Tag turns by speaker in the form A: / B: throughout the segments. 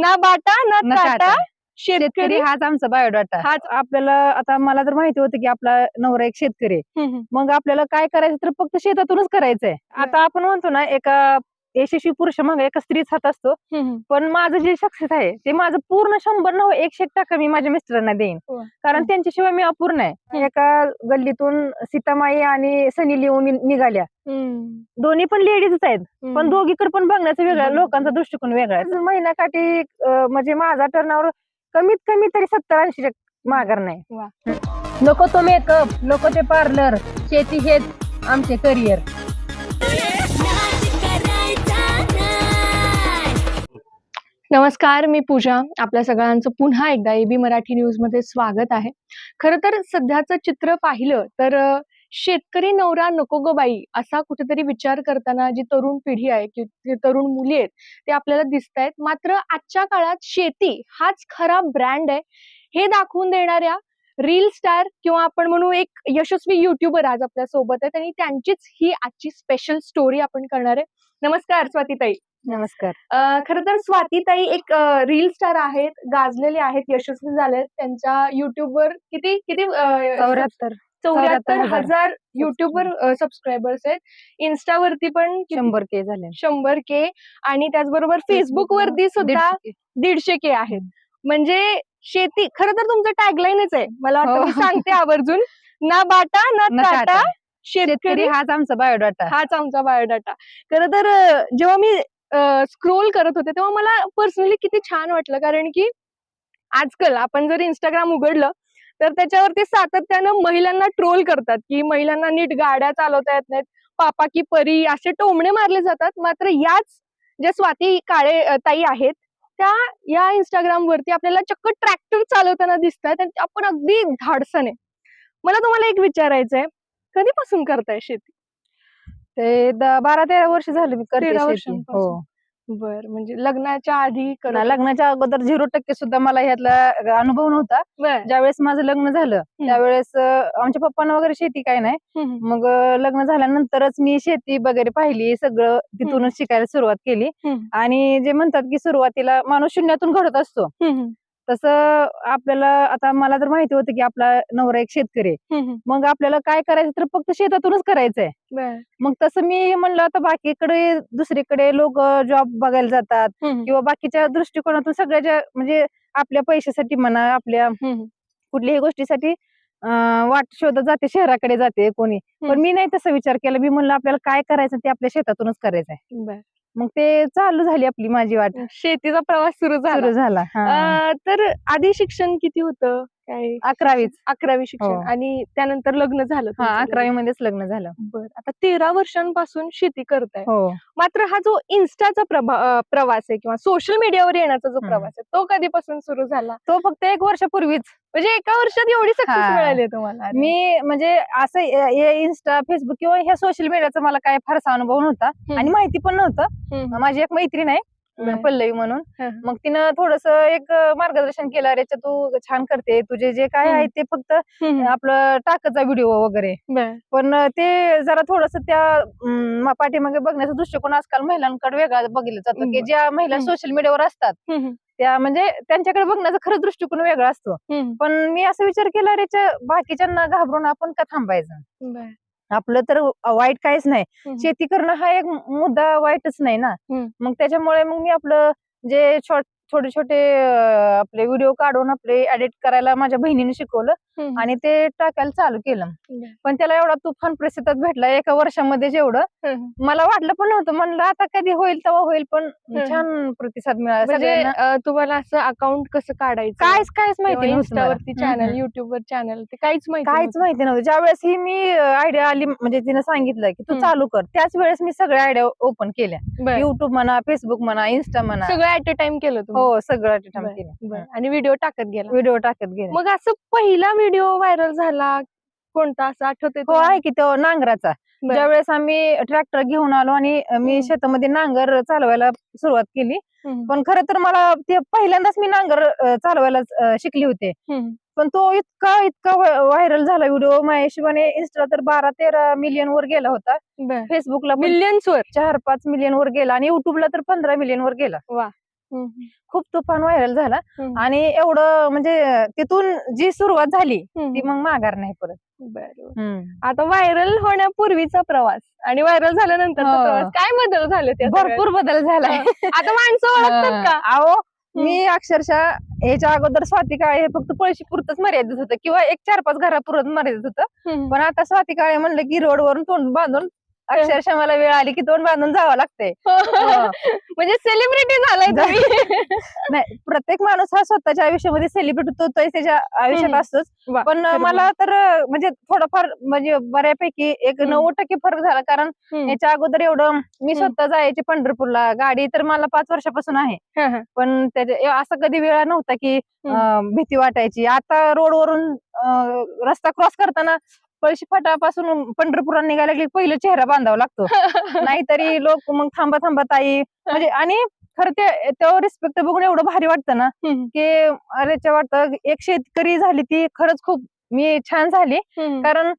A: ना बाटा ना
B: न
A: काटा. शेतकरी
B: हाच आमचा बायोडाटा.
A: हाच
B: आपल्याला आता मला तर माहिती होतं की आपला नवरा एक शेतकरी मग आपल्याला काय करायचं तर फक्त शेतातूनच करायचंय. आता आपण म्हणतो ना एका यशस्वी पुरुष मागे एका स्त्रीच हात असतो. पण माझं जे सक्सेस आहे ते माझं पूर्ण शंभर नव एकशे एक टक्का मी माझ्या मिस्टरांना देईन.
A: वा.
B: कारण. त्यांच्याशिवाय मी अपूर्ण आहे. एका गल्लीतून सीतामाई आणि सनी लिहून निघाल्या. दोन्ही पण लेडीजच आहेत. पण. दोघीकडे पण बघण्याचा वेगळा. लोकांचा दृष्टिकोन वेगळा आहे. महिन्याकाठी अं, म्हणजे माझा टर्नओव्हर कमीत कमी तरी सत्तर ऐंशी माघार नाही. नको तो मेकअप नको ते पार्लर शेती हेच आमचे करिअर
A: नमस्कार मी पूजा. आपल्या सगळ्यांचं पुन्हा एकदा एबी मराठी न्यूजमध्ये स्वागत आहे. खरं तर सध्याचं चित्र पाहिलं तर शेतकरी नवरा नको ग बाई असा कुठेतरी विचार करताना जी तरुण पिढी आहे की जी तरुण मुली आहेत ते आपल्याला दिसत आहेत मात्र आजच्या काळात शेती हाच खरा ब्रँड आहे. हे दाखवून देणाऱ्या रील स्टार किंवा आपण म्हणू एक यशस्वी युट्यूबर आज आपल्यासोबत आहेत आणि त्यांचीच ही आजची स्पेशल स्टोरी आपण करणार आहे. नमस्कार स्वातीताई.
B: नमस्कार.
A: खरं तर स्वातीताई एक रील स्टार आहेत गाजलेले आहेत यशस्वी झालेत. त्यांच्या युट्यूबवर किती किती
B: चौऱ्याहत्तर
A: चौऱ्याहत्तर
B: 74,000
A: हजार युट्यूबवर सबस्क्रायबर्स आहेत. इन्स्टावरती पण?
B: शंभर के झाले.
A: शंभर के. आणि त्याचबरोबर फेसबुक वरती सुद्धा
B: दीडशे
A: के. आहेत. म्हणजे शेती खरं तर तुमचं टॅगलाईनच आहे. मला वाटतं
B: हो.
A: सांगते आवर्जून. ना बाटा ना काटा. शेतकरी
B: हाच आमचा बायोडाटा
A: हाच आमचा बायोडाटा खरं तर जेव्हा मी स्क्रोल करत होते तेव्हा मला पर्सनली किती छान वाटलं. कारण की आजकाल आपण जर इंस्टाग्राम उघडलं तर त्याच्यावरती सातत्यानं महिलांना ट्रोल करतात की महिलांना नीट गाड्या चालवता येत नाहीत पापा की परी असे टोमणे मारले जातात. मात्र याच ज्या स्वाती काळे ताई आहेत त्या या इंस्टाग्राम वरती आपल्याला चक्क ट्रॅक्टर चालवताना दिसतात आणि आपण अगदी धाडसाने. मला तुम्हाला एक विचारायचंय कधीपासून करताय शेती?
B: ते द- बारा तेरा वर्ष झाले मी करते
A: तेरा
B: शेती.
A: वर्षांपासून.
B: हो
A: बर म्हणजे लग्नाच्या आधी करत
B: लग्नाच्या अगोदर झिरो टक्के सुद्धा मला ह्यातला अनुभव नव्हता.
A: बर.
B: ज्यावेळेस माझं लग्न झालं त्यावेळेस अं, आमच्या पप्पांना वगैरे शेती काय नाही.
A: हम्म,
B: मग अं, लग्न झाल्यानंतरच मी शेती वगैरे पाहिली सगळं तिथूनच शिकायला सुरुवात केली.
A: हम्म.
B: आणि जे म्हणतात की सुरुवातीला माणूस शून्यातून घडत असतो.
A: हम्म,
B: तसं आपल्याला आता मला तर माहिती होतं की आपला नवरा एक शेतकरी आहे. मग आपल्याला काय करायचं तर फक्त शेतातूनच करायचंय. मग तसं मी म्हणलं आता बाकीकडे दुसरीकडे लोक जॉब बघायला जातात किंवा बाकीच्या दृष्टिकोनातून सगळ्याच्या म्हणजे आपल्या पैशासाठी म्हणा आपल्या कुठल्याही गोष्टीसाठी वाट शोधत जाते शहराकडे जाते कोणी. पण मी नाही तसा विचार केला. मी म्हणलं आपल्याला काय करायचं ते आपल्या शेतातूनच करायचंय. मग ते चालू झाली आपली माझी वाट.
A: शेतीचा प्रवास सुरू झाला.
B: झाला
A: तर आधी शिक्षण किती होतं? काय
B: अकरावीच
A: अकरावी शिक्षण
B: हो.
A: आणि त्यानंतर लग्न झालं
B: हा
A: तुमचं
B: अकरावी
A: लगेच.
B: मध्येच लग्न झालं
A: बर आता तेरा वर्षांपासून शेती करताय
B: हो
A: मात्र हा जो इन्स्टाचा प्रभा अं, प्रवास आहे किंवा सोशल मीडियावर येण्याचा जो
B: हम्म.
A: प्रवास आहे तो कधीपासून सुरू झाला
B: तो फक्त एक वर्षापूर्वीच
A: म्हणजे एका वर्षात एवढी सक्सेस
B: हा.
A: मिळाली आहे तुम्हाला अरे.
B: मी म्हणजे असं इन्स्टा फेसबुक किंवा ह्या सोशल मीडियाचा मला काय फारसा अनुभव नव्हता. आणि माहिती पण नव्हतं
A: हम्म,
B: माझी एक मैत्रीण आहे. पल्लवी म्हणून. मग तिनं थोडस एक मार्गदर्शन केलं अरे तू छान करते तुझे जे काय. आहे ते फक्त आपलं टाकचा व्हिडिओ वगैरे. पण ते जरा थोडस त्या पाठीमागे बघण्याचा दृष्टिकोन आजकाल महिलांकडे वेगळा बघितलं जातं की. ज्या महिला. सोशल मीडियावर असतात त्या म्हणजे त्यांच्याकडे बघण्याचा खरंच दृष्टिकोन वेगळा असतो पण मी असा विचार केला रे बाकीच्यांना घाबरून आपण का थांबायचं. आपलं तर वाईट काहीच नाही. शेती करणं हा एक मुद्दा वाईटच नाही ना. मग त्याच्यामुळे मग मी आपलं जे छोट छोटे छोटे आपले व्हिडिओ काढून आपले एडिट करायला माझ्या बहिणीने शिकवलं आणि ते टाकायला चालू केलं. पण त्याला एवढा तुफान प्रतिसाद भेटला एका वर्षामध्ये जेवढं. मला वाटलं पण नव्हतं म्हणलं आता कधी होईल तेव्हा होईल पण. छान प्रतिसाद मिळाला
A: म्हणजे तुम्हाला असं अकाउंट कसं काढायचं
B: काहीच काहीच माहिती नव्हतं
A: चॅनल. युट्यूबवर चॅनल ते काहीच माहिती
B: काहीच
A: नव्हतं.
B: माहिती नव्हतं ज्यावेळेस ही मी आयडिया आली म्हणजे तिने सांगितलं की तू. चालू कर त्याच वेळेस मी सगळ्या आयडिया ओपन केल्या. युट्यूब म्हणा फेसबुक म्हणा इन्स्टा म्हणा
A: सगळं ऍट अ टाइम केलं
B: हो सगळं.
A: आणि व्हिडिओ टाकत गेला.
B: व्हिडिओ टाकत गेले.
A: मग असं पहिला व्हिडिओ व्हायरल झाला कोणता? असं आठवतंय
B: हो आहे की तो नांगराचा. ज्यावेळेस आम्ही ट्रॅक्टर घेऊन आलो आणि मी. शेतामध्ये नांगर चालवायला सुरुवात केली. पण खरं तर मला ते पहिल्यांदाच मी नांगर चालवायला शिकली होते. पण तो इतका इतका व्हायरल झाला व्हिडिओ माझ्या हिशोबाने इन्स्टा तर बारा तेरा मिलियन वर गेला होता. फेसबुकला
A: मिलियन्स वर?
B: चार पाच मिलियन वर गेला आणि युट्यूबला तर पंधरा मिलियन वर गेला. खूप तुफान व्हायरल झाला. आणि एवढं म्हणजे तिथून जी सुरुवात झाली ती मग माघार नाही परत.
A: बरोबर. आता व्हायरल होण्यापूर्वीचा प्रवास आणि व्हायरल झाल्यानंतरचा
B: हो.
A: प्रवास काय बदल झाले सगळ्यात?
B: भरपूर बदल झालाय.
A: आता माणसं ओळखतात का?
B: अहो मी अक्षरशः याच्या अगोदर स्वाती काळे हे फक्त पळशी पुरतच मर्यादित होतं. किंवा एक चार पाच घरापुरत मर्यादित होतं. पण आता स्वाती काळे म्हणलं की रोडवरून तोंड बांधून अक्षरशः मला वेळ आली की तोंड बांधून जावं लागतंय हो.
A: म्हणजे सेलिब्रिटी झालाय तुम्ही.
B: नाही प्रत्येक माणूस हा स्वतःच्या आयुष्यामध्ये सेलिब्रेट होतोय त्याच्या आयुष्यात. असतोच. पण मला तर म्हणजे थोडंफार म्हणजे बऱ्यापैकी एक. नव्वद टक्के फरक झाला. कारण. याच्या अगोदर एवढं मी स्वतः जायचे पंढरपूरला. गाडी तर मला पाच वर्षापासून आहे. पण त्याच्या असा कधी वेळा नव्हता की भीती वाटायची. आता रोडवरून रस्ता क्रॉस करताना पळशी फाटापासून पंढरपुरात निघायला की पहिलं चेहरा बांधावा लागतो नाहीतरी लोक मग थांबा थांबा ताई म्हणजे आणि खरं ते तो रिस्पेक्ट बघून एवढं भारी वाटतं ना. की अरे वाटतं एक शेतकरी झाली ती खरंच खूप मी छान झाली. कारण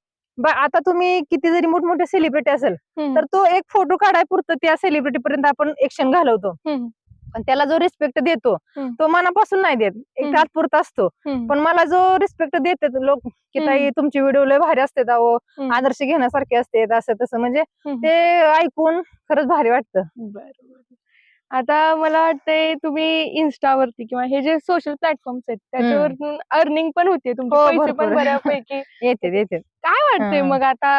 B: आता तुम्ही किती जरी मोठमोठे सेलिब्रिटी असेल. तर तो एक फोटो काढाय पुरतं त्या सेलिब्रिटी पर्यंत आपण एक्शन घालवतो. पण त्याला जो रिस्पेक्ट देतो. तो मनापासून नाही देत एक. तात्पुरता असतो. पण मला जो रिस्पेक्ट देतात लोक की. ताई तुमचे व्हिडिओ लय भारी असतात अहो. आदर्श घेण्यासारखे असतात असं तसं म्हणजे. ते ऐकून खरंच भारी वाटतं
A: आता मला वाटतंय तुम्ही इन्स्टावरती किंवा हे जे सोशल प्लॅटफॉर्म्स आहेत त्याच्यावरून अर्निंग पण होते तुमचे
B: हो,
A: पैसे पण. बऱ्यापैकी
B: येते येते
A: काय वाटतंय. मग आता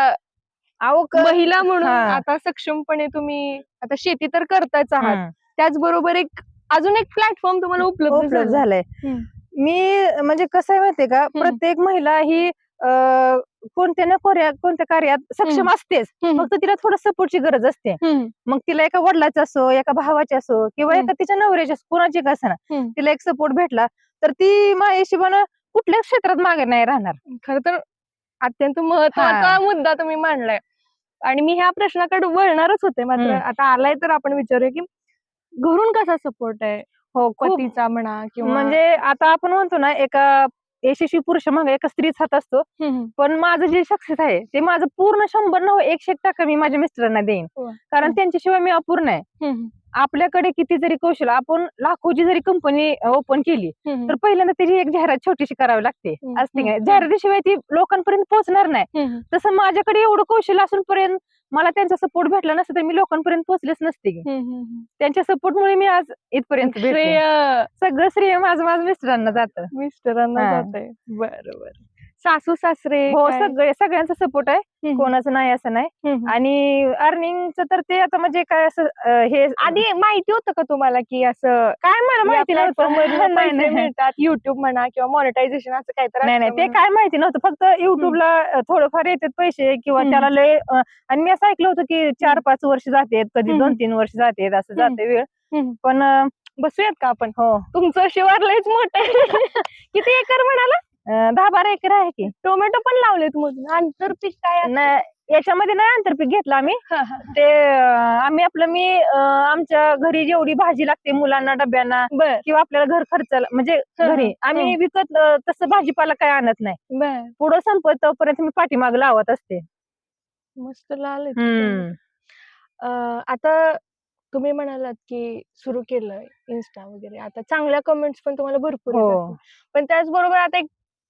A: महिला म्हणून. आता सक्षमपणे तुम्ही आता शेती तर करताच आहात. त्याचबरोबर एक अजून एक प्लॅटफॉर्म तुम्हाला उपलब्ध झालाय.
B: मी म्हणजे कसं आहे माहितीये का प्रत्येक महिला ही कोणत्या ना कोऱ्या कोणत्या कार्यात सक्षम असतेच. फक्त तिला थोडं सपोर्टची गरज असते. मग तिला एका वडिलाचा असो एका भावाची असो किंवा. एका तिच्या नवऱ्याची असो कोणाची का
A: हम्म.
B: तिला एक सपोर्ट भेटला तर ती माझ्या हिशोबानं कुठल्याच क्षेत्रात मागे नाही राहणार
A: खर तर अत्यंत महत्त्वाचा मुद्दा तुम्ही मांडलाय आणि मी ह्या प्रश्नाकडे वळणारच होते मात्र. आता आलाय तर आपण विचारूया की घरून कसा सपोर्ट आहे
B: हो
A: पतीचा म्हणा किंवा
B: म्हणजे आता आपण म्हणतो ना एका यशस्वी पुरुष मागे एका स्त्रीच हात असतो. पण माझं जे सक्सेस आहे ते माझं पूर्ण शंभर नव्हे एकशे एक टक्का मी माझ्या मिस्टरांना देईन
A: हो.
B: कारण. त्यांच्याशिवाय मी अपूर्ण आहे. आपल्याकडे किती जरी कौशल आपण लाखोची जरी कंपनी ओपन केली. तर पहिल्यांदा त्याची एक जाहिरात छोटीशी करावी लागते. असते. जाहिरातीशिवाय ती लोकांपर्यंत पोहोचणार नाही. तसं माझ्याकडे एवढं कौशल्य असून पर्यंत मला त्यांचा सपोर्ट भेटला नसता तर मी लोकांपर्यंत पोहोचलेच नसते की. त्यांच्या सपोर्टमुळे मी आज इथपर्यंत.
A: श्रेय
B: सगळं श्रेय माझं माझं मिस्टरांना जातं
A: मिस्टरांना. जात बरोबर सासू सासरे
B: हो
A: काय?
B: सगळे सगळ्यांचा सपोर्ट आहे
A: हम्म.
B: कोणाचं नाही असं नाही
A: हम्म.
B: आणि अर्निंगचं तर ते आता म्हणजे काय असं अं, हे
A: आधी माहिती होतं का तुम्हाला की असं
B: काय मला माहिती
A: या
B: नव्हतं
A: platform मधनं
B: नाही,
A: पैसे
B: नाही.
A: मिळतात युट्यूब म्हणा किंवा मॉनिटायझेशन असं काहीतरी
B: नाही नाही
A: असतं
B: ते. काय माहिती नव्हतं फक्त युट्यूबला थोडंफार येतात पैसे किंवा
A: हम्म.
B: त्याला लय अं, आणि मी असं ऐकलं होतं की चार पाच वर्ष जातात कधी
A: हम्म.
B: दोन तीन वर्ष जातात असं. जाते वेळ
A: हम्म.
B: पण अं,
A: बसूयात का आपण
B: हो
A: तुमचं शिवार लयच मोठं आहे. किती एकर म्हणाला
B: दहा बारा एकर आहे की.
A: टोमॅटो पण लावलेत मग आंतरपीक काय असतं?
B: न- याच्यामध्ये नाही आंतरपीक घेतलं आम्ही.
A: हा, हा.
B: ते अं, आम्ही आपलं मी अं, आमच्या घरी जेवढी भाजी लागते मुलांना डब्यांना
A: बर.
B: किंवा आपल्याला घर खर्चाला म्हणजे
A: हं,
B: घरी
A: हं,
B: आम्ही विकत अं, तसं भाजीपाला काय आणत नाही.
A: बर.
B: पुढं संपत तोपर्यंत मी पाठीमाग लावत असते.
A: मस्त लाल आहेत
B: हम्म.
A: अं, आता तुम्ही म्हणालात की सुरू केलंय इन्स्टा वगैरे. आता चांगल्या कमेंट्स पण तुम्हाला भरपूर येत
B: हो.
A: असतील. पण त्याचबरोबर आता एक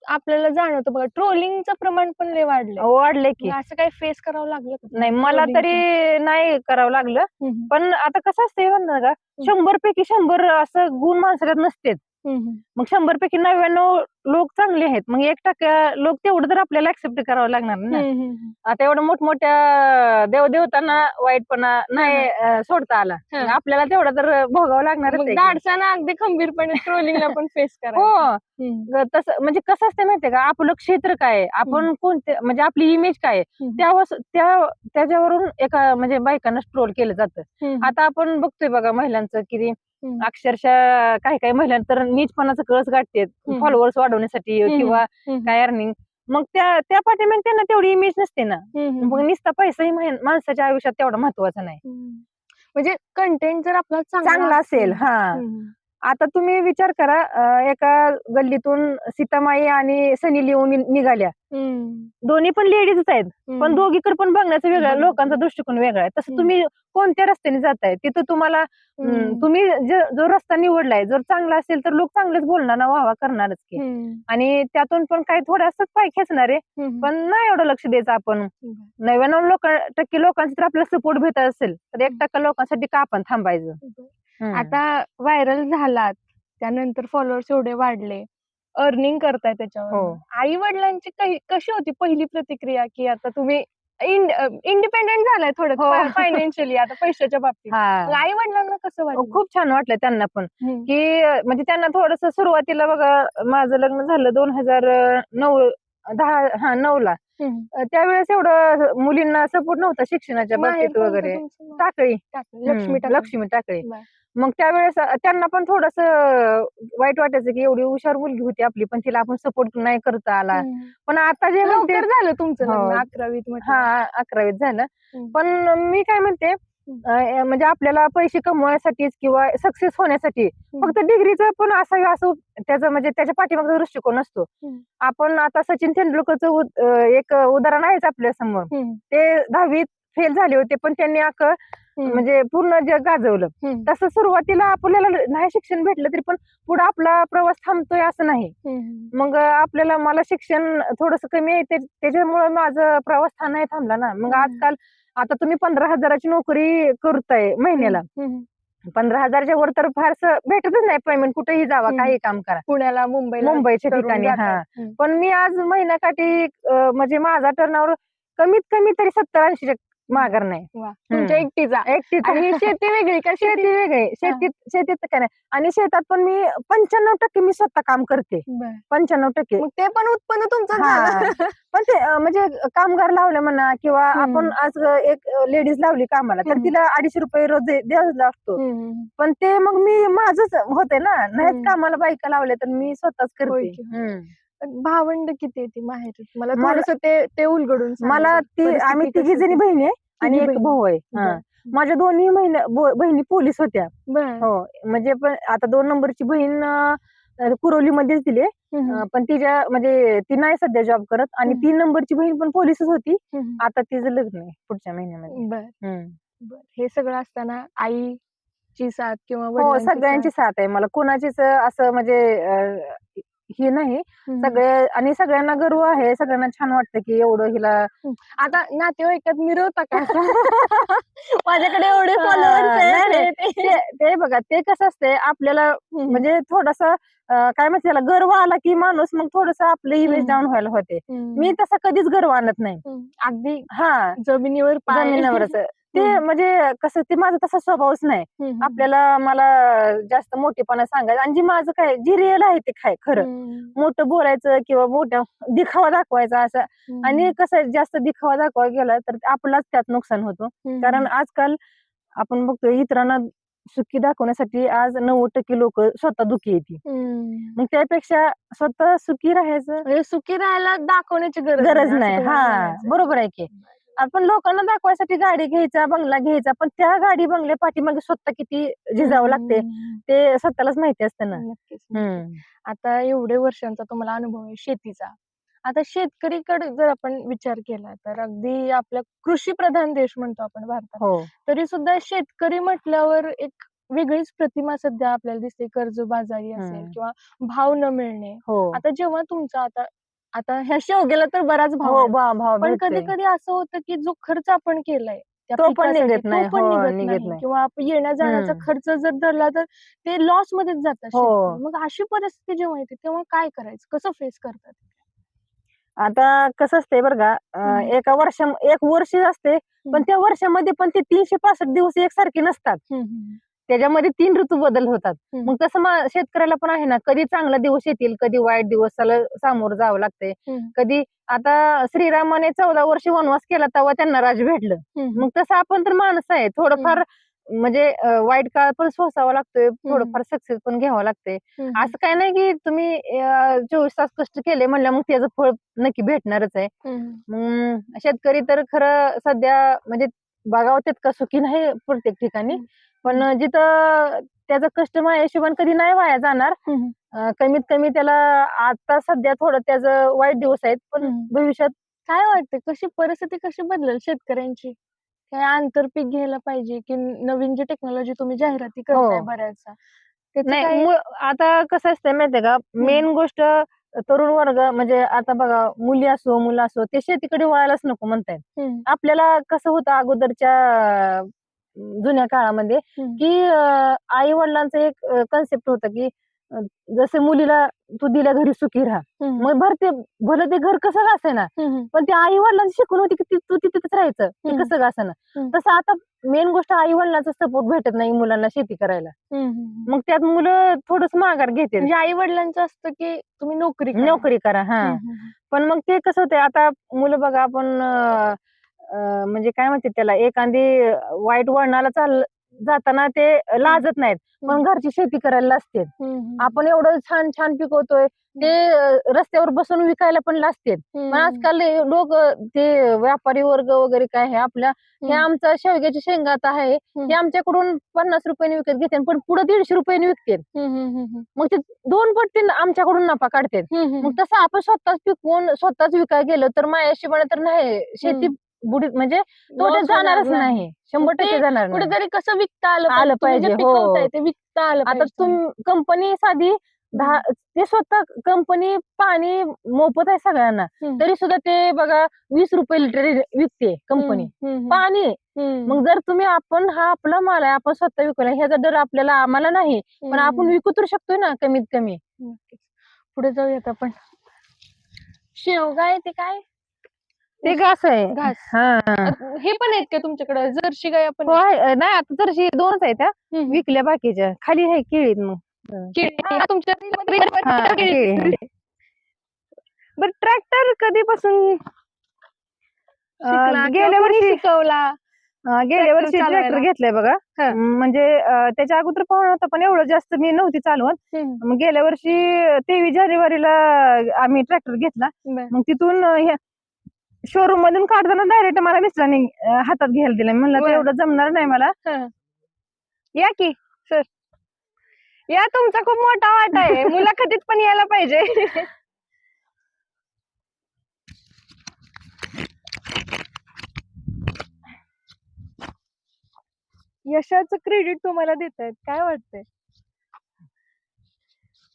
A: आपल्याला जाणवतं. बघा ट्रोलिंगचं प्रमाण पण लय वाढलंय.
B: वाढले की.
A: मग असं काही फेस करावं लागलं का
B: नाही मला
A: trolling?
B: तरी नाही करावं लागलं.
A: हम्म,
B: पण आता कसं असतंय का? शंभर पैकी शंभर असं गुण माणसाला नसतेत.
A: हम्म.
B: मग शंभर पैकी नव्याण्णव लोक चांगले आहेत. मग एक टक्का लोक तेवढं तर आपल्याला ऍक्सेप्ट करावं लागणार ना. आता एवढं मोठमोठ्या देवदेवतांना वाईटपणा नाही सोडता आला.
A: हा.
B: आपल्याला तेवढं तर भोगावं.
A: धाडसानं अगदी खंबीरपणे ट्रोलिंगला पण फेस
B: हो.
A: करा
B: ग- तसं म्हणजे कसं असतं माहितीये का? आपलं क्षेत्र काय आपण कोणते म्हणजे आपली इमेज काय. त्यावर त्या त्याच्यावरून एका म्हणजे बायकांना स्ट्रोल केलं जातं. आता आपण बघतोय बघा महिलांचं की
A: हम्म.
B: अक्षरशः काही काही महिलांना तर नीचपणाचं कळस
A: हम्म.
B: फॉलोअर्स वाढवण्यासाठी. किंवा काय अर्निंग मग त्या त्या पाठीमागे त्यांना तेवढी इमेज नसते ना. मग नुसता पैसाही माणसाच्या आयुष्यात तेवढा महत्त्वाचा नाही.
A: म्हणजे कंटेंट जर आपला
B: चांगला असेल हा. आता तुम्ही विचार करा एका गल्लीतून सीतामाई आणि सनी लिओन निघाल्या. दोन्ही पण लेडीजच आहेत पण. दोघीकडे पण बघण्याचं वेगळं. लोकांचा दृष्टिकोन वेगळा आहे तसं. तुम्ही कोणत्या रस्त्याने जाताय तिथं तुम्हाला. तुम्ही जे- रस्ता निवडलाय जर चांगला असेल तर लोक चांगलेच बोलणार ना वावा करणारच की. आणि त्यातून पण काही थोडासा पाय खेचणार आहे. पण नाही एवढं लक्ष द्यायचं आपण. नव्याण्णव लोक टक्के लोकांचा जर आपल्याला सपोर्ट भेटत असेल तर एक टक्का लोकांसाठी का आपण थांबायचं.
A: आता व्हायरल झालात त्यानंतर फॉलोअर्स एवढे वाढले. अर्निंग करताय त्याच्यावर.
B: हो.
A: आई वडिलांची कशी होती पहिली प्रतिक्रिया की आता तुम्ही इंडिपेंडेंट झालाय थोडं
B: हो.
A: फायनान्शियली आता पैशाच्या बाबतीत. आई वडिलांना कसं वाटलं?
B: खूप छान वाटलं त्यांना पण. की म्हणजे त्यांना थोडस सुरुवातीला बघा माझं लग्न झालं दोन हजार नऊ दहा हा नऊ ला त्यावेळेस एवढं मुलींना सपोर्ट नव्हता शिक्षणाच्या बाबतीत वगैरे? टाकळी.
A: लक्ष्मी.
B: लक्ष्मी टाकळी. मग त्यावेळेस त्यांना पण थोडस वाईट वाटायचं की एवढी हुशार मुलगी होती आपली पण तिला आपण सपोर्ट नाही करता आला. पण आता जे
A: झालं तुमचं
B: हो.
A: अकरावीत.
B: हा अकरावीत झालं. पण मी काय म्हणते म्हणजे आपल्याला पैसे कमवण्यासाठीच किंवा सक्सेस होण्यासाठी फक्त डिग्रीचं पण असावी असं त्याचं म्हणजे त्याच्या पाठीमागचा दृष्टिकोन असतो. आपण आता सचिन तेंडुलकरचं एक उदाहरण आहेच
A: आपल्यासमोर.
B: ते दहावीत फेल झाले होते पण त्यांनी
A: हम्म.
B: म्हणजे पूर्ण जग गाजवलं. तसं सुरुवातीला आपल्याला नाही शिक्षण भेटलं तरी पण पुढे आपला प्रवास थांबतोय असं नाही. मग आपल्याला मला शिक्षण थोडस कमी आहे त्याच्यामुळे माझा प्रवास नाही थांबला ना मग. आजकाल आता तुम्ही पंधरा हजाराची नोकरी करताय महिन्याला. पंधरा हजारच्या वर तर फारसं भेटतच नाही पेमेंट कुठेही जावा. काही काम करा
A: पुण्याला मुंबईला
B: मुंबईच्या ठिकाणी. हा. पण मी आज महिन्याकाठी म्हणजे माझा टर्नओव्हर कमीत कमी तरी सत्तर ऐंशी माघार नाही
A: वा. तुमच्या. एकटीचा
B: एकटीच
A: आणि शेती वेगळी का शेती
B: शेती वेगळी शेतीत शेतीत काय नाही आणि शेतात पण मी पंच्याण्णव टक्के मी स्वतः काम करते
A: बरं.
B: पंच्याण्णव टक्के
A: मग ते पण उत्पन्न तुमचं
B: हा.
A: झालं
B: पण ते अं, म्हणजे कामगार लावले म्हणा किंवा
A: हम्म.
B: आपण आज एक लेडीज लावली कामाला तर
A: हम्म.
B: तिला अडीचशे रुपये रोज दे- द्यावाच लागतो
A: हम्म.
B: पण ते मग मी माझंच होते ना नाहीच
A: हम्म.
B: कामाला बायका लावल्या तर मी स्वतःच
A: होय
B: करते
A: की.
B: हम्म.
A: भावंड किती येते माहेर मला
B: मला-
A: थोडस ते ते उलगडून सांगा
B: मला
A: जरा.
B: ती
A: परिस्थिती
B: आम्ही
A: कशी
B: तिघी जणी
A: होती?
B: बहिणी आहे आणि
A: तिघी
B: एक
A: बहिणी.
B: भाऊ आहे हा. माझ्या दोन्ही बहिणी बो- बहिणी पोलीस होत्या
A: बरं.
B: हो म्हणजे पण आता दोन नंबरची बहीण कुरोली मध्येच दिली
A: हम्म.
B: अं, पण तिच्या म्हणजे ती नाही सध्या जॉब करत आणि
A: हम्म.
B: तीन नंबरची बहीण पण पोलीसच होती
A: हम्म.
B: आता तिचं लग्न आहे पुढच्या महिन्यामध्ये
A: बरं.
B: हम्म.
A: बरं. हे सगळं असताना आईची साथ किंवा
B: हो
A: वडिलांची
B: सगळ्यांची
A: साथ.
B: साथ आहे मला कोणाचीच असं म्हणजे अं, हे नाही. सगळे आणि सगळ्यांना गर्व आहे सगळ्यांना छान वाटतं की एवढं हिला
A: आता नातेवाईकात मिरवता का? माझ्याकडे एवढे फॉलोअर्स
B: ते ते बघा ते कसं असते आपल्याला. म्हणजे थोडस काय म्हणते त्याला गर्व आला की माणूस मग थोडस आपलं इमेज. डाऊन व्हायला होते. मी तसा कधीच गर्व आणत नाही.
A: अगदी
B: हा
A: जमिनीवर
B: जमिनीवरच ते. म्हणजे कसं ते माझा तसा स्वभावच नाही. आपल्याला मला जास्त मोठेपणा सांगायचं आणि जी माझं काय जी रिअल आहे ते काय खरं. मोठं बोलायचं किंवा मोठं दिखावा दाखवायचा असं. आणि कसं जास्त दिखावा दाखवायला गेला तर आपलाच त्यात नुकसान होतो. कारण आजकाल आपण बघतोय इतरांना सुखी दाखवण्यासाठी आज नव्वद टक्के लोक स्वतः दुखी येते. मग त्यापेक्षा स्वतः सुखी राहायचं
A: म्हणजे सुखी राहायला दाखवण्याची गरज
B: नाही हा. बरोबर आहे की आपण लोकांना दाखवायसाठी गाडी घ्यायचा बंगला घ्यायचा पण त्या गाडी बंगल्या पाठीमागे स्वतः किती झिजावं लागते. ते स्वतःलाच माहिती असतं ना.
A: आता एवढे वर्षांचा तुम्हाला अनुभव आहे शेतीचा. आता शेतकरीकडे जर आपण विचार केला तर अगदी आपल्या कृषी प्रधान देश म्हणतो आपण भारतात.
B: हो.
A: तरी सुद्धा शेतकरी म्हटल्यावर एक वेगळीच प्रतिमा सध्या आपल्याला दिसते कर्जबाजारी असेल. किंवा भाव न मिळणे.
B: हो.
A: आता जेव्हा तुमचा आता आता ह्या शेवग्याला तर बराच भाव
B: हो
A: आहे.
B: भाव भाव
A: पण
B: भेटतोय.
A: कधी कधी असं होतं की जो खर्च आपण केलाय त्या
B: तो पण
A: पिकासाठी,
B: निघत
A: तो
B: नाही.
A: पण
B: हो,
A: निघत
B: निघत
A: नाही
B: नाही.
A: किंवा आपण येण्या जाण्याचा
B: हम्म.
A: खर्च जर धरला तर ते लॉस मध्येच जातात
B: हो.
A: शेतकरी. मग अशी परिस्थिती जेव्हा येते तेव्हा काय करायचं कसं फेस करतात
B: आता कसं असते बरं का अं,
A: हम्म.
B: एका वर्षा एक वर्ष असते पण त्या वर्षामध्ये पण ते तीनशे पासष्ट दिवस एकसारखे नसतात त्याच्यामध्ये तीन ऋतू बदल होतात. मग तसं शेतकऱ्याला पण आहे ना कधी चांगला दिवस येतील कधी वाईट दिवसाला सामोरं जावं लागतंय. कधी आता श्रीरामाने चौदा वर्ष वनवास केला तेव्हा त्यांना राज भेटलं. मग तसं आपण तर माणसं आहे थोडंफार म्हणजे वाईट काळ पण सोसावा लागतोय थोडंफार सक्सेस पण घ्यावं लागतंय. असं काय नाही की तुम्ही चोवीस तास कष्ट केले म्हणलं मग त्याचं फळ नक्की भेटणारच आहे. शेतकरी तर खरं सध्या म्हणजे बघावं तितका सुखी नाही प्रत्येक ठिकाणी. पण जिथं त्याचं कष्ट माझ्या हिशोबाने कधी नाही वाया जाणार. अं, कमीत कमी त्याला आता सध्या थोडं त्याचं वाईट दिवस आहेत पण
A: हम्म.
B: भविष्यात
A: काय वाटतं कशी परिस्थिती कशी बदलेल शेतकऱ्यांची काय आंतरपीक घ्यायला पाहिजे की नवीन जी टेक्नॉलॉजी तुम्ही जाहिराती करताय
B: हो.
A: बऱ्याचदा त्याचं
B: नाही
A: काय-
B: मु- आता कसं असतं माहितीये का मेन गोष्ट तरुण वर्ग म्हणजे आता बघा मुली असो मुलं असो ते शेतीकडे वळायलाच नको म्हणतायत. आपल्याला कसं होतं अगोदरच्या जुन्या काळामध्ये. की आई वडिलांचं एक कन्सेप्ट होतं की जसं मुलीला तू दिल्या घरी सुखी राहा. मग भरते भलं ते घर कसं का
A: हम्म.
B: पण ते आई वडिलांची शिकून होती की ती- तू तिथेच राहायचं ते. कसं का
A: हम्म.
B: तसं आता मेन गोष्ट आई वडिलांचा सपोर्ट भेटत नाही मुलांना शेती करायला. मग त्यात मुलं थोडस माघार घेते
A: म्हणजे आई वडिलांचं असतं की तुम्ही नोकरी करा.
B: नोकरी करा हा. पण मग ते कसं होतंय आता मुलं बघा आपण म्हणजे काय म्हणते त्याला एखादी वाईट वळणाला चाल जाताना ते लाजत नाहीत. पण घरची शेती करायला लाजते. आपण एवढं छान छान पिकवतोय. ते रस्त्यावर बसून विकायला पण लाजते. पण आजकाल लोक ते व्यापारी वर्ग वगैरे काय आहे आपल्या हे. आमचं शेवग्याची शेंगा आता आहे हे आमच्याकडून पन्नास रुपयाने विकत घेते पण पुढे दीडशे रुपयाने विकते. मग ते दोन पट्टी आमच्याकडून नफा काढते. मग तसं आपण स्वतःच पिकवून स्वतःच विकायला गेलं तर हिशोबाने तर नाही. शेती बुडीत म्हणजे तोट्यात जाणारच
A: नाही.
B: शंभर टक्के जाणार नाही
A: कुठेतरी कसं विकता आलं
B: आलं
A: तुम्ही जे
B: पाहिजे, हो.
A: पिकवताय ते विकता आलं
B: आता
A: पाहिजे
B: तुम कंपनी साधी दहा ते स्वतः कंपनी पाणी मोफत आहे सगळ्यांना
A: हम्म.
B: तरी सुद्धा ते बघा वीस रुपये लिटर विकते कंपनी
A: हम्म. हम्म.
B: पाणी
A: हम्म.
B: मग जर तुम्ही आपण हा आपला माल आहे आपण स्वतः विकला ह्याचा दर आपल्याला आम्हाला नाही पण आपण
A: हम्म.
B: विकू तर शकतोय ना कमीत कमी
A: नक्कीच. पुढे जाऊयात आपण शेवगा आहे ते काय
B: ते घास आहे
A: घास
B: हा
A: हे पण आहेत का तुमच्याकडे जर्शी गाय पण
B: हो आहे. अं, नाही आता तर शे- दोनच आहेत त्या
A: हम्म.
B: विकल्या बाकीच्या खाली आहे केळीत मग
A: केळी. हा, तुमच्या
B: हा, केळी आहे.
A: बर ट्रॅक्टर कधीपासून शिकला
B: अं,
A: किंवा
B: गेल्या
A: कोणी
B: वर्षी
A: शिकवला
B: गेल्या
A: tractor
B: वर्षी
A: चालवायला?
B: ट्रॅक्टर घेतलाय बघा
A: हा.
B: म्हणजे अं, त्याच्या अगोदर पाहून होता पण एवढं जास्त मी नव्हती चालवत
A: हम्म.
B: मग गेल्या वर्षी तेवीस जानेवारीला आम्ही ट्रॅक्टर घेतला
A: बर.
B: मग तिथून शोरूम मधून काढताना डायरेक्ट मला मिस्टरांनी अं, हातात घ्यायला दिलं. म्हणलं
A: बर.
B: एवढं जमणार नाही मला.
A: हा. या की सर या तुमचा खूप मोठा वाटा आहे. मुलाखतीत पण यायला पाहिजे. यशाचं क्रेडिट तुम्हाला देत आहेत काय वाटतंय?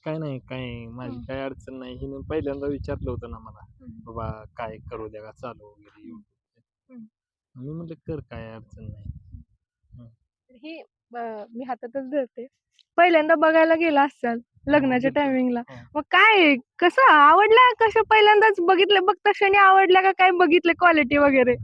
C: काय नाही काय माझी. काय अडचण नाही. हिने पहिल्यांदा विचारलं होतं ना मला. बाबा काय करू द्या का? चालू वगैरे. मी म्हणलं कर काय अडचण नाही.
A: ही. मी हातातच धरते. पहिल्यांदा बघायला गेला असाल लग्नाच्या
C: गेलतो.
A: टायमिंगला
C: हो.
A: मग काय कसं आवडलं कसं पहिल्यांदाच बघितलं? बघता क्षणी आवडल्या का काय बघितलं क्वालिटी वगैरे?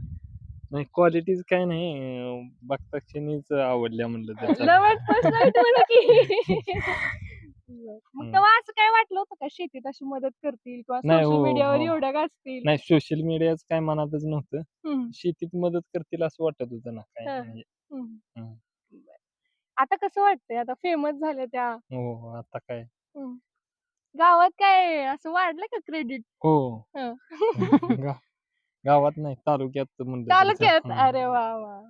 C: नाही क्वालिटीज काय नाही. बघता क्षणीच आवडल्या म्हणलं
A: मग
C: हम्म.
A: तेव्हा असं काय वाटलं होतं का शेतीत अशी मदत करतील किंवा
C: नाही,
A: सोशल
C: हो,
A: मीडियावर
C: हो.
A: एवढ्या गाजतील
C: नाही सोशल मीडियाच काय मनातच नव्हतं
A: हम्म,
C: शेतीत मदत करतील असं वाटत होतं ना काय
A: हा.
C: म्हणजे
A: हम्म.
C: हम्म.
A: बरं. आता कसं वाटतंय आता फेमस झाले त्या
C: हो हो आता काय
A: हम्म. गावात काय असं वाढलं का क्रेडिट
C: हो. गा- गावात नाही तालुक्यात म्हणलं तर
A: तालुक्यात अरे वा वा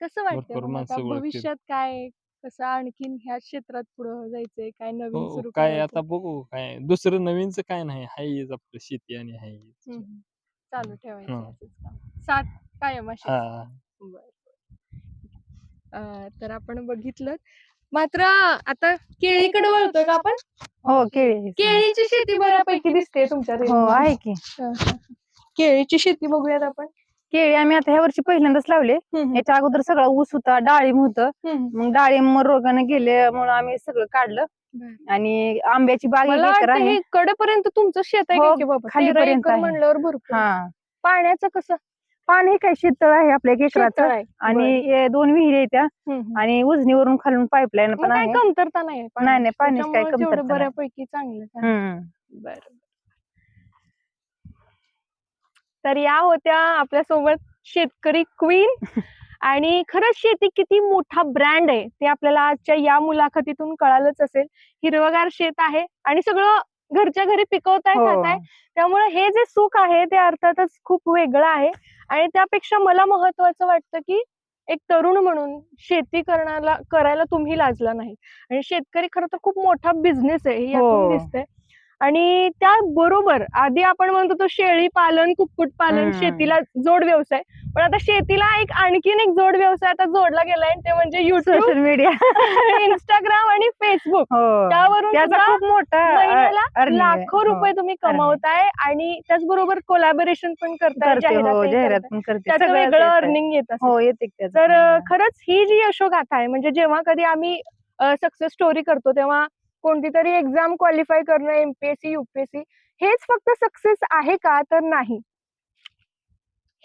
A: कसं वाटतंय
C: भरपूर
A: मग आता
C: माणसं ओळखतील.
A: भविष्यात काय कसं आणखीन ह्या क्षेत्रात पुढे जायचंय काय नवीन
C: हो
A: सुरू
C: काय? आता बघू काय दुसरं नवीनच काय नाही हायच आपलं शेती आणि हाय
A: हम्म. चालू ठेवायचं
C: हं.
A: असंच काम. सात कायम.
C: हा
A: बरं. अं, तर आपण बघितलं मात्र आता केळीकडे वळतोय का आपण
B: हो केळी.
A: केळीची शेती बऱ्यापैकी दिसते तुमच्या
B: हो. आहे की
A: हं, हं. केळीची शेती बघूयात आपण
B: केळी आम्ही आता ह्या वर्षी पहिल्यांदाच लावले. याच्या अगोदर सगळा ऊस होता डाळिंब होतं. मग डाळिंब रोगाने गेल्यामुळे आम्ही सगळं काढलं. आणि आंब्याची बाग आहे
A: कडेपर्यंत तुमचं शेत आहे
B: हो, खालीपर्यंत आहे.
A: म्हणल्यावर भरपूर.
B: हा.
A: पाण्याचं कसं?
B: पाणी काय शेततळ आहे आपल्या एकराचं. आणि हे दोन विहिरी आहेत त्या. आणि उजनीवरून खालून पाईपलाईन पण
A: काय कमतरता नाही
B: नाही, पाण्याची.
A: तेवढं
B: कमतरता नाही.
A: बऱ्यापैकी चांगलं. बरं. तर या होत्या आपल्यासोबत शेतकरी क्वीन आणि खरंच शेती किती मोठा ब्रँड आहे ते आपल्याला आजच्या या मुलाखतीतून कळालंच असेल. हिरवगार शेत आहे आणि सगळं घरच्या घरी पिकवताय
B: हो.
A: खाताय. त्यामुळे हे जे सुख आहे ते अर्थातच खूप वेगळं आहे. आणि त्यापेक्षा मला महत्वाचं वाटतं की एक तरुण म्हणून शेती करण्याला करायला तुम्ही लाजला नाही. आणि शेतकरी खरं तर खूप मोठा बिझनेस आहे हे यातून
B: हो.
A: दिसतंय. आणि त्या बरोबर आधी आपण म्हणतो तो शेळी पालन कुक्कुट पालन. शेतीला जोड व्यवसाय पण आता शेतीला एक आणखीन एक जोड व्यवसाय आता जोडला गेलाय ते म्हणजे युट्यूब
B: सोशल मीडिया
A: इंस्टाग्राम आणि फेसबुक
B: हो
A: त्यावरून
B: मोठा.
A: लाखो
B: हो.
A: रुपये तुम्ही कमावताय आणि त्याचबरोबर कोलॅबोरेशन पण करताय
B: करते हो
A: त्याचं वेगळं. अर्निंग येत
B: हो येते
A: तर. खरंच ही जी यशोगाथा आहे म्हणजे जेव्हा कधी आम्ही सक्सेस स्टोरी करतो तेव्हा कोणती तरी एक्झाम क्वालिफाय करणं एमपीएससी युपीएससी हेच फक्त सक्सेस आहे का तर नाही?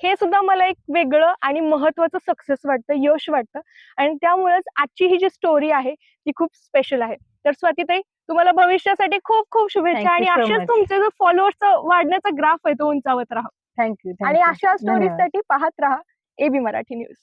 A: हे सुद्धा मला एक वेगळं आणि महत्वाचं सक्सेस वाटतं यश वाटतं. आणि त्यामुळेच आजची ही जी स्टोरी आहे ती खूप स्पेशल आहे. तर स्वातीताई तुम्हाला भविष्यासाठी खूप खूप शुभेच्छा आणि
B: much.
A: तुमचे जो फॉलोअर्सचा वाढण्याचा ग्राफ आहे तो उंचावत राहा.
B: थँक्यू
A: आणि अशा
B: धन्यवाद.
A: स्टोरीजसाठी पाहत राहा एबी मराठी न्यूज